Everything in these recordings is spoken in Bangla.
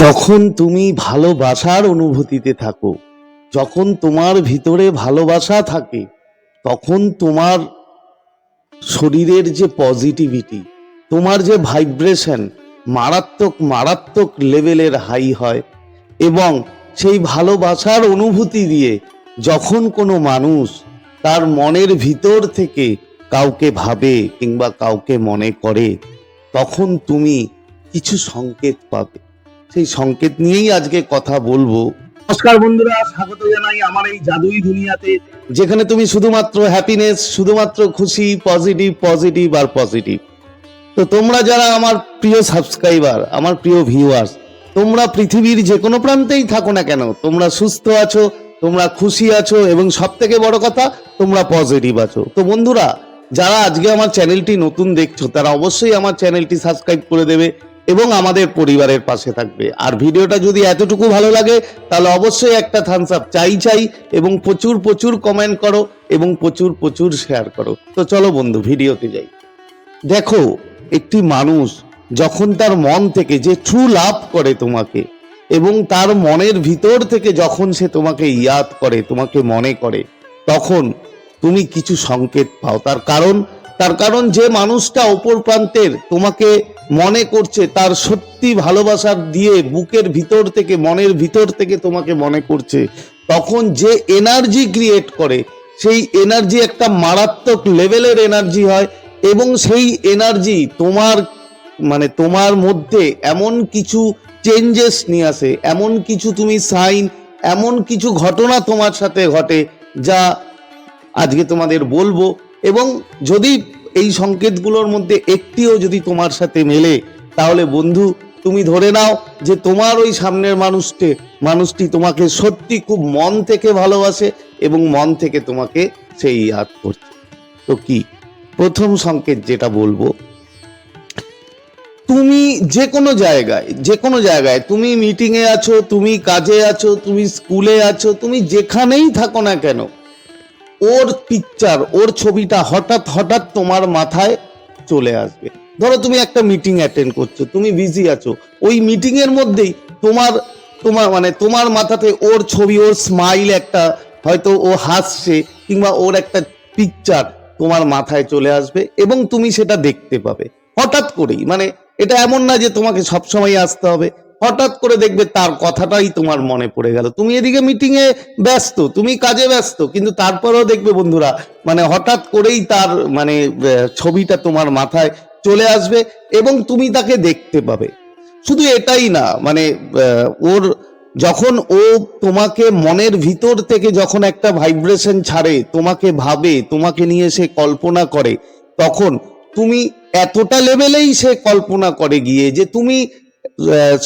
যখন তুমি ভালোবাসার অনুভূতিতে থাকো, যখন তোমার ভিতরে ভালোবাসা থাকে, তখন তোমার শরীরের যে পজিটিভিটি তোমার যে ভাইব্রেশন মারাত্মক মারাত্মক লেভেলের হাই হয় এবং সেই ভালোবাসার অনুভূতি দিয়ে যখন কোনো মানুষ তার মনের ভিতর থেকে কাউকে ভাবে কিংবা কাউকে মনে করে, তখন তুমি কিছু সংকেত পাবে। সেই সংকেত নিয়েই আজকে কথা বলব। নমস্কার বন্ধুরা, স্বাগত জানাই আমার এই জাদুই দুনিয়াতে, যেখানে তুমি শুধুমাত্র হ্যাপিনেস শুধুমাত্র খুশি পজিটিভ পজিটিভ আর পজিটিভ তো তোমরা যারা আমার প্রিয় সাবস্ক্রাইবার আমার প্রিয় ভিউয়ার্স তোমরা পৃথিবীর যে কোনো প্রান্তেই থাকো না কেন, তোমরা সুস্থ আছো, তোমরা খুশি আছো এবং সব থেকে বড় কথা, তোমরা পজিটিভ আছো। তো বন্ধুরা, যারা আজকে আমার চ্যানেলটি নতুন দেখছ, তারা অবশ্যই আমার চ্যানেলটি সাবস্ক্রাইব করে দেবে। এবং আমাদের পরিবারের পাশে থাকবে। আর ভিডিওটা যদি এতটুকু ভালো লাগে, তাহলে অবশ্যই একটা থামস আপ চাই চাই এবং প্রচুর প্রচুর কমেন্ট করো এবং প্রচুর প্রচুর শেয়ার করো। তো চলো বন্ধু, ভিডিওতে যাই। দেখো, একটি মানুষ যখন তার মন থেকে যে ট্রু লাভ করে তোমাকে এবং তার মনের ভিতর থেকে যখন সে তোমাকে ইয়াদ করে, তোমাকে মনে করে, তখন তুমি কিছু সংকেত পাও। তার কারণ তার কারণ যে মানুষটা অপর প্রান্তের তোমাকে মনে করছে তার সত্যি ভালোবাসার দিয়ে বুকের ভিতর থেকে, মনের ভিতর থেকে তোমাকে মনে করছে। তখন যে এনার্জি ক্রিয়েট করে, সেই এনার্জি একটা মারাত্মক লেভেলের এনার্জি হয় এবং সেই এনার্জি তোমার মানে তোমার মধ্যে এমন কিছু চেঞ্জেস নিয়ে আসে, এমন কিছু তুমি সাইন এমন কিছু ঘটনা তোমার সাথে ঘটে যা আজকে তোমাদের বলব। এবং যদি এই সংকেতগুলোর মধ্যে একটিও যদি তোমার সাথে মেলে, তাহলে বন্ধু, তুমি ধরে নাও যে তোমার ওই সামনের মানুষটি মানুষটি তোমাকে সত্যি খুব মন থেকে ভালোবাসে এবং মন থেকে তোমাকে সেই ইয়াদ করছে। তো কি? প্রথম সংকেত যেটা বলব, তুমি যে কোনো জায়গায়, যে কোনো জায়গায়, তুমি মিটিংয়ে আছো, তুমি কাজে আছো, তুমি স্কুলে আছো, তুমি যেখানেই থাকো না কেন ওর পিকচার ওর ছবিটা হঠাৎ হঠাৎ তোমার মাথায় চলে আসবে। ধরো তুমি একটা মিটিং অ্যাটেন্ড করছ, তুমি বিজি আছো। ওই মিটিং এর মধ্যেই তোমার তোমার মানে তোমার মাথাতে ওর ছবি, ওর স্মাইল একটা, হয়তো ও হাসছে কিংবা ওর একটা পিকচার তোমার মাথায় চলে আসবে এবং তুমি সেটা দেখতে পাবে। হঠাৎ করেই মানে এটা এমন না যে তোমাকে সবসময় আসতে হবে। হঠাৎ করে দেখবে তার কথাটাই তোমার মনে পড়ে গেল। তুমি এদিকে মিটিং এ ব্যস্ত, তুমি কাজে ব্যস্ত, কিন্তু তারপরেও দেখবে বন্ধুরা মানে হঠাৎ করেই তার মানে ছবিটা তোমার মাথায় চলে আসবে এবং তুমি তাকে দেখতে পাবে। শুধু এটাই না মানে ওর যখন ও তোমাকে মনের ভিতর থেকে যখন একটা ভাইব্রেশন ছাড়ে, তোমাকে ভাবে, তোমাকে নিয়ে সে কল্পনা করে, তখন তুমি এতটা লেভেলেই সে কল্পনা করে গিয়ে যে তুমি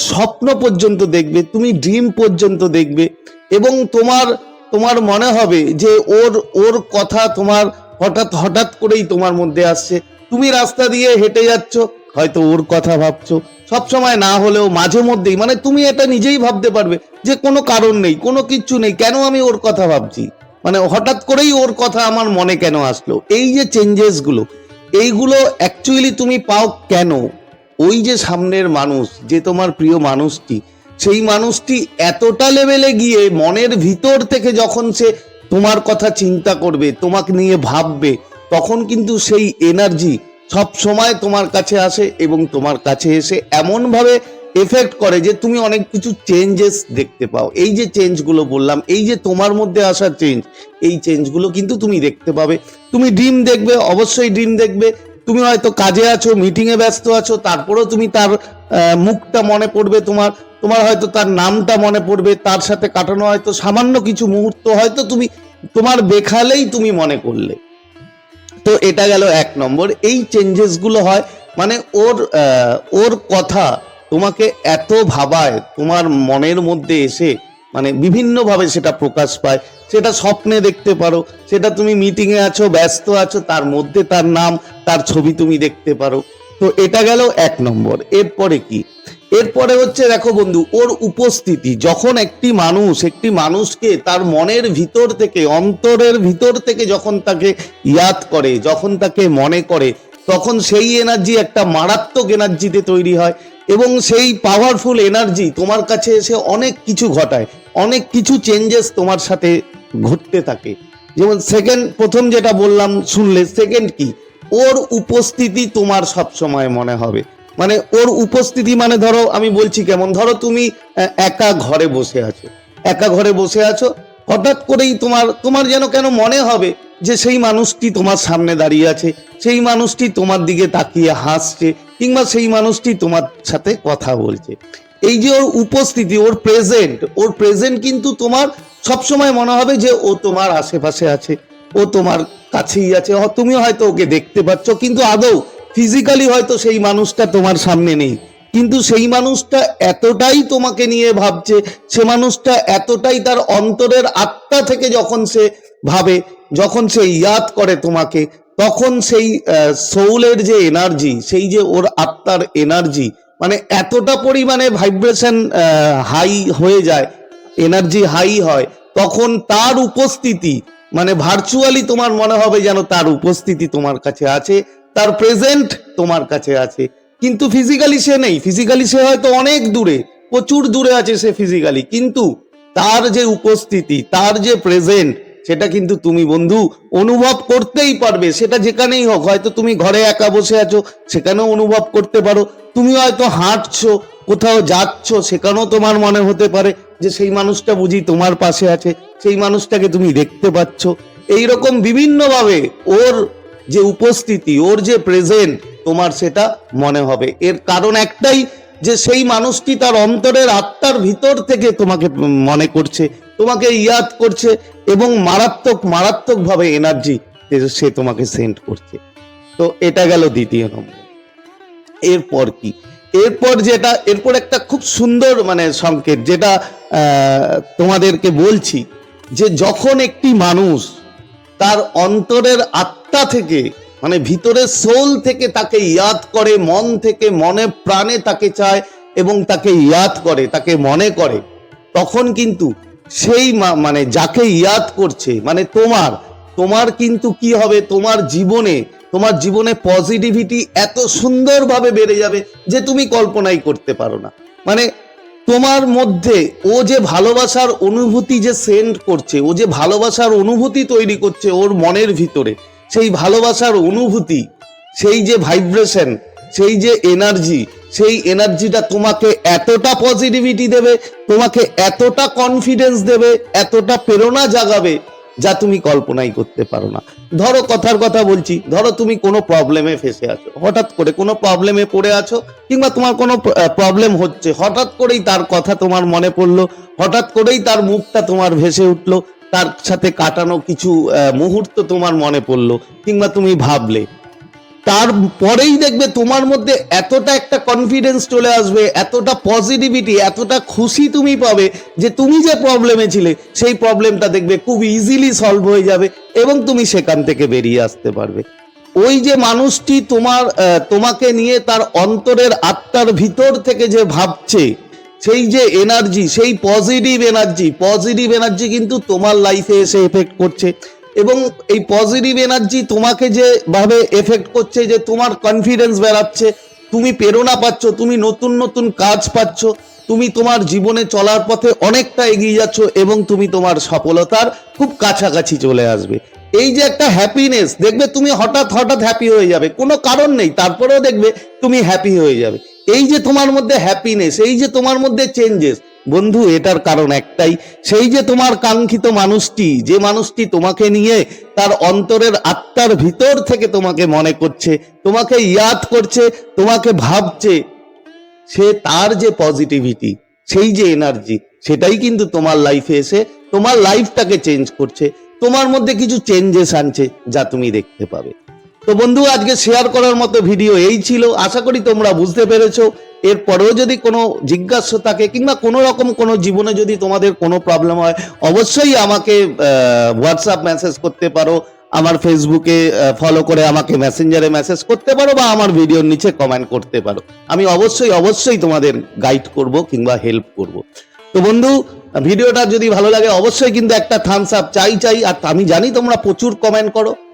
স্বপ্ন পর্যন্ত দেখবে, তুমি ড্রিম পর্যন্ত দেখবে এবং তোমার তোমার মনে হবে যে ওর ওর কথা তোমার হঠাৎ হঠাৎ করেই তোমার মধ্যে আসছে। তুমি রাস্তা দিয়ে হেঁটে যাচ্ছ, হয়তো ওর কথা ভাবছ। সব সময় না হলেও মাঝে মধ্যেই মানে তুমি এটা নিজেই ভাবতে পারবে যে কোনো কারণ নেই, কোনো কিচ্ছু নেই, কেন আমি ওর কথা ভাবছি? মানে হঠাৎ করেই ওর কথা আমার মনে কেন আসলো? এই যে চেঞ্জেসগুলো এইগুলো অ্যাকচুয়ালি তুমি পাও কেন? ওই যে সামনের মানুষ, যে তোমার প্রিয় মানুষটি, সেই মানুষটি এতটা লেভেলে গিয়ে মনের ভিতর থেকে যখন সে তোমার কথা চিন্তা করবে, তোমাকে নিয়ে ভাববে, তখন কিন্তু সেই এনার্জি সব সময় তোমার কাছে আসে এবং তোমার কাছে এসে এমনভাবে এফেক্ট করে যে তুমি অনেক কিছু চেঞ্জেস দেখতে পাও। এই যে চেঞ্জগুলো বললাম, এই যে তোমার মধ্যে আসা চেঞ্জ এই চেঞ্জগুলো কিন্তু তুমি দেখতে পাবে। তুমি ড্রিম দেখবে, অবশ্যই ড্রিম দেখবে তুমি হয়তো কাজে আছো মিটিং এ ব্যস্ত আছো, তারপরেও তুমি তার মুখটা মনে পড়বে তোমার তোমার হয়তো তার নামটা মনে পড়বে, তার সাথে কাটানো হয়তো সামান্য কিছু মুহূর্ত হয়তো তুমি, তোমার বেখালেই তুমি মনে করলে। তো এটা গেল এক নম্বর। এই চেঞ্জেসগুলো হয় মানে ওর ওর কথা তোমাকে এত ভাবায়, তোমার মনের মধ্যে এসে মানে বিভিন্নভাবে সেটা প্রকাশ পায়। সেটা স্বপ্নে দেখতে পারো। সেটা তুমি মিটিং এ আছো, ব্যস্ত আছো, তার মধ্যে তার নাম, তার ছবি তুমি দেখতে পারো। তো এটা গেল এক নম্বর। এরপরে কি? এরপরে হচ্ছে দেখো বন্ধু, ওর উপস্থিতি। যখন একটি মানুষ, একটি মানুষকে তার মনের ভিতর থেকে, অন্তরের ভিতর থেকে যখন তাকে ইয়াদ করে, যখন তাকে মনে করে, তখন সেই এনার্জি একটা মারাত্মক এনার্জিতে তৈরি হয় এবং সেই পাওয়ারফুল এনার্জি তোমার কাছে এসে অনেক কিছু ঘটায়। অনেক কিছু চেঞ্জেস তোমার সাথে ঘটতে থাকে। যেমন সেকেন্ড প্রথম যেটা বললাম, শুনলে সেকেন্ড কি? ওর উপস্থিতি তোমার সব সময় মনে হবে। মানে ওর উপস্থিতি মানে ধরো, আমি বলছি কেমন, ধরো তুমি একা ঘরে বসে আছো। একা ঘরে বসে আছো, হঠাৎ করেই তোমার তোমার যেন কেন মনে হবে যে সেই মানুষটি তোমার সামনে দাঁড়িয়ে আছে, সেই মানুষটি তোমার দিকে তাকিয়ে হাসছে, কিংবা সেই মানুষটি তোমার সাথে কথা বলছে। এই যে ওর উপস্থিতি, ওর প্রেজেন্ট ওর প্রেজেন্ট কিন্তু তোমার সবসময় মনে হবে যে ও তোমার আশেপাশে আছে, ও তোমার কাছেই আছে। তুমি হয়তো ওকে দেখতে পাচ্ছ, কিন্তু আদৌ ফিজিক্যালি হয়তো সেই মানুষটা তোমার সামনে নেই। কিন্তু সেই মানুষটা এতটাই তোমাকে নিয়ে ভাবছে, সে মানুষটা এতটাই তার অন্তরের আত্মা থেকে যখন সে ভাবে, যখন সে ইয়াদ করে তোমাকে, তখন সেই সৌলের যে এনার্জি সেই যে ওর আত্মার এনার্জি মানে এতটা পরিমাণে ভাইব্রেশন হাই হয়ে যায় এনার্জি হাই হয়, তখন তার উপস্থিতি মানে ভার্চুয়ালি তোমার মনে হবে যেন তার উপস্থিতি তোমার কাছে আছে, তার প্রেজেন্ট তোমার কাছে আছে। কিন্তু ফিজিক্যালি সে নেই ফিজিক্যালি সে হয়তো অনেক দূরে, প্রচুর দূরে আছে সে ফিজিক্যালি কিন্তু তার যে উপস্থিতি, তার যে প্রেজেন্ট সেটা কিন্তু তুমি বন্ধু অনুভব করতেই পারবে, সেটা যেখানেই হোক, হয়তো তুমি ঘরে একা বসে আছো, সেখানেও অনুভব করতে পারো, তুমি হয়তো হাঁটছো কোথাও যাচ্ছ সেখানেও তোমার মনে হতে পারে যে সেই মানুষটা বুঝি তোমার পাশে আছে, সেই মানুষটাকে তুমি দেখতে পাচ্ছ। এইরকম বিভিন্নভাবে ওর যে উপস্থিতি, ওর যে প্রেজেন্ট তোমার সেটা মনে হবে। এর কারণ একটাই যে সেই মানুষটি তার অন্তরের আত্মার ভিতর থেকে তোমাকে মনে করছে, তোমাকে ইয়াদ করছে এবং মারাত্মক, মারাত্মকভাবে এনার্জি সে তোমাকে সেন্ড করছে। তো এটা গেল দ্বিতীয় নম্বর। এরপর কি? এরপর যেটা, এরপর একটা খুব সুন্দর মানে সংকেত যেটা তোমাদেরকে বলছি যে যখন একটি মানুষ তার অন্তরের আত্মা থেকে মানে ভিতরের সোল থেকে তাকে ইয়াদ করে, মন থেকে, মনে প্রাণে তাকে চায় এবং তাকে ইয়াদ করে, তাকে মনে করে, তখন কিন্তু সেই মানে যাকে ইয়াদ করছে মানে তোমার তোমার কিন্তু কি হবে? তোমার জীবনে তোমার জীবনে পজিটিভিটি এত সুন্দরভাবে বেড়ে যাবে যে তুমি কল্পনাই করতে পারো না। মানে তোমার মধ্যে ও যে ভালোবাসার অনুভূতি যে সেন্ড করছে, ও যে ভালোবাসার অনুভূতি তৈরি করছে ওর মনের ভিতরে, সেই ভালোবাসার অনুভূতি, সেই যে ভাইব্রেশন সেই যে এনার্জি সেই এনার্জিটা তোমাকে এতটা পজিটিভিটি দেবে, তোমাকে এতটা কনফিডেন্স দেবে, এতটা প্রেরণা জাগাবে যা তুমি কল্পনাই করতে পারো না। ধরো কথার কথা বলছি, ধরো তুমি কোনো প্রবলেমে ফেসে আছো। হঠাৎ করে কোনো প্রবলেমে পড়ে আছো, কিংবা তোমার কোনো প্রবলেম হচ্ছে, হঠাৎ করেই তার কথা তোমার মনে পড়ল, হঠাৎ করেই তার মুখটা তোমার ভেসে উঠল, তার সাথে কাটানো কিছু মুহূর্ত তোমার মনে পড়ল, কিংবা তুমি ভাবলে তারপরেই দেখবে তোমার মধ্যে এতটা একটা কনফিডেন্স চলে আসবে, এতটা পজিটিভিটি এতটা খুশি তুমি পাবে যে তুমি যে প্রবলেমে ছিলে, সেই প্রবলেমটা দেখবে খুব ইজিলি সলভ হয়ে যাবে এবং তুমি সেখান থেকে বেরিয়ে আসতে পারবে। ওই যে মানুষটি তোমার তোমাকে নিয়ে তার অন্তরের আত্মার ভিতর থেকে যে ভাবছে, সেই যে এনার্জি সেই পজিটিভ এনার্জি পজিটিভ এনার্জি কিন্তু তোমার লাইফে এসে এফেক্ট করছে। এবং এই পজিটিভ এনার্জি তোমাকে যে ভাবে এফেক্ট করছে, যে তোমার কনফিডেন্স বেড়াচ্ছে, তুমি প্রেরণা পাচ্ছ, তুমি নতুন নতুন কাজ পাচ্ছ, তুমি তোমার জীবনে চলার পথে অনেকটা এগিয়ে যাচ্ছ এবং তুমি তোমার সফলতার খুব কাছাকাছি চলে আসবে। এই যে একটা হ্যাপিনেস দেখবে তুমি হঠাৎ হঠাৎ হ্যাপি হয়ে যাবে, কোনো কারণ নেই, তারপরেও দেখবে তুমি হ্যাপি হয়ে যাবে। এই যে তোমার মধ্যে হ্যাপিনেস এই যে তোমার মধ্যে চেঞ্জেস বন্ধু, এটার কারণ একটাই। সেই যে তোমার কাঙ্ক্ষিত মানুষটি, যে মানুষটি তোমাকে নিয়ে তার অন্তরের আত্মার ভিতর থেকে তোমাকে মনে করছে, তোমাকে ইয়াদ করছে, তোমাকে ভাবছে, সে তার যে পজিটিভিটি সেই যে এনার্জি সেটাই কিন্তু তোমার লাইফে এসে তোমার লাইফটাকে চেঞ্জ করছে। তোমার মধ্যে কিছু চেঞ্জেস আনছে, যা তুমি দেখতে পাবে। তো বন্ধু, আজকে শেয়ার করার মতো ভিডিও এই ছিল। আশা করি তোমরা বুঝতে পেরেছ। এরপরেও যদি কোনো জিজ্ঞাসা থাকে কিংবা কোনো রকম কোনো জীবনে যদি তোমাদের কোনো প্রবলেম হয়, অবশ্যই আমাকে হোয়াটসঅ্যাপ মেসেজ করতে পারো। আমার ফেসবুকে ফলো করে আমাকে মেসেঞ্জারে মেসেজ করতে পারো বা আমার ভিডিওর নিচে কমেন্ট করতে পারো। আমি অবশ্যই অবশ্যই তোমাদের গাইড করব কিংবা হেল্প করব। তো বন্ধু ভিডিওটা যদি ভালো লাগে, অবশ্যই কিন্তু একটা থামস আপ চাই চাই। আর আমি জানি তোমরা প্রচুর কমেন্ট করো।